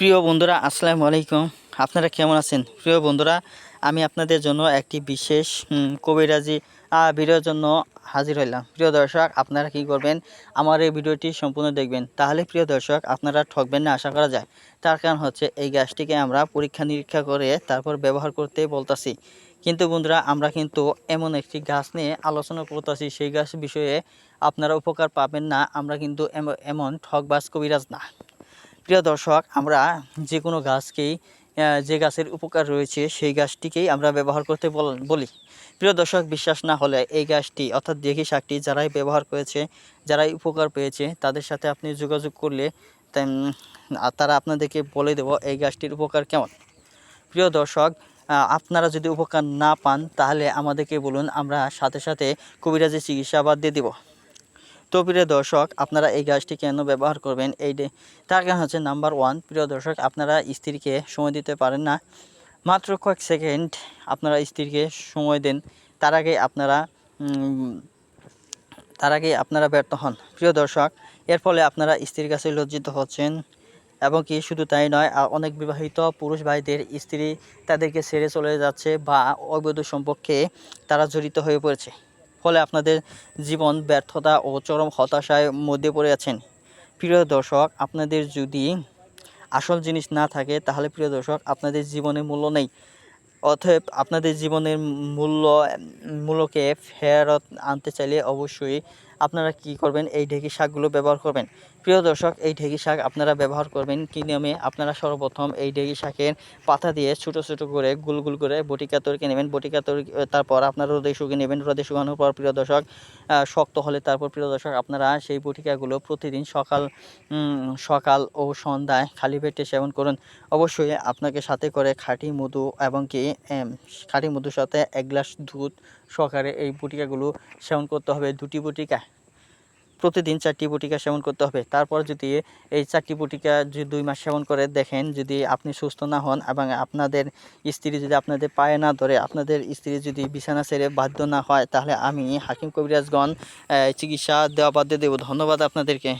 প্রিয় বন্ধুরা, আসসালামু আলাইকুম। আপনারা কেমন আছেন? প্রিয় বন্ধুরা, আমি আপনাদের জন্য একটি বিশেষ কবিরাজি ভিডিওর জন্য হাজির হইলাম। প্রিয় দর্শক, আপনারা কি করবেন? আমার এই ভিডিওটি সম্পূর্ণ দেখবেন। তাহলে, প্রিয় দর্শক, আপনারা ঠকবেন না, আশা করা যায়। তার কারণ হচ্ছে, এই গাছটিকে আমরা পরীক্ষা নিরীক্ষা করে তারপর ব্যবহার করতে বলতাছি। কিন্তু বন্ধুরা, আমরা কিন্তু এমন একটি গাছ নিয়ে আলোচনা করতেছি। সেই গাছ বিষয়ে আপনারা উপকার পাবেন না। আমরা কিন্তু এম- এমন ঠকবাজ কবিরাজ না। প্রিয় দর্শক, আমরা যে কোনো গাছকেই যে গাছের উপকার রয়েছে সেই গাছটিকেই আমরা ব্যবহার করতে বলি প্রিয় দর্শক, বিশ্বাস না হলে এই গাছটি অর্থাৎ দেখি শাকটি যারাই ব্যবহার করেছে, যারাই উপকার পেয়েছে, তাদের সাথে আপনি যোগাযোগ করলে তারা আপনাদেরকে বলে দেব এই গাছটির উপকার কেমন। প্রিয় দর্শক আপনারা যদি উপকার না পান, তাহলে আমাদেরকে বলুন, আমরা সাথে সাথে কবিরাজি চিকিৎসা বাদ দিয়ে দিব। তো প্রিয় দর্শক, আপনারা এই গাছটি কেন ব্যবহার করবেন? এই তার কারণ হচ্ছে নাম্বার ওয়ান প্রিয় দর্শক, আপনারা স্ত্রীকে সময় দিতে পারেন না। মাত্র কয়েক সেকেন্ড আপনারা স্ত্রীকে সময় দেন। তার আগে আপনারা তার আগে আপনারা ব্যর্থ হন। প্রিয় দর্শক, এর ফলে আপনারা স্ত্রীর কাছে লজ্জিত হচ্ছেন। এবং কি শুধু তাই নয় অনেক বিবাহিত পুরুষ ভাইদের স্ত্রী তাদেরকে ছেড়ে চলে যাচ্ছে বা অবৈধ সম্পর্কে তারা জড়িত হয়ে পড়েছে। ফলে আপনাদের জীবন ব্যর্থতা ও চরম হতাশায় মধ্যে পড়ে আছেন। প্রিয় দর্শক, আপনাদের যদি আসল জিনিস না থাকে, তাহলে প্রিয় দর্শক, আপনাদের জীবনে মূল্য নেই। অতএব আপনাদের জীবনের মূল্য, মূল্যকে ফেরত আনতে চাইলে অবশ্যই আপনারা কি করবেন? এই ঢেঁকি শাকগুলো ব্যবহার করবেন। প্রিয় দর্শক, এই ঢেঁকি শাক আপনারা ব্যবহার করবেন কী নিয়মে? আপনারা সর্বপ্রথম এই ঢেঁকি শাকের পাতা দিয়ে ছোট ছোট করে গুল গুল করে বটিকা তরকে নেবেন। বটিকা তরি তারপর আপনারা রোদে শুকিয়ে নেবেন। রোদে শুকানোর পর, প্রিয় দর্শক শক্ত হলে তারপর, প্রিয় দর্শক, আপনারা সেই বটিকাগুলো প্রতিদিন সকাল সকাল ও সন্ধ্যায় খালি পেটে সেবন করুন। অবশ্যই আপনাকে সাথে করে খাঁটি মধু এবং কি খাঁটি মধুর সাথে এক গ্লাস দুধ সহকারে এই বটিকাগুলো সেবন করতে হবে। দুটি বটিকা প্রতিদিন চারটি বটিকা সেবন করতে হবে। তারপর যদি এই চারটি বটিকা যদি দুই মাস সেবন করে দেখেন, যদি আপনি সুস্থ না হন এবং আপনাদের স্ত্রী যদি আপনাদের পায়ে না ধরে, আপনাদের স্ত্রী যদি বিছানা ছেড়ে বাধ্য না হয়, তাহলে আমি হাকিম কবিরাজগণ চিকিৎসা দেওয়া বাধ্য দেব। ধন্যবাদ আপনাদেরকে।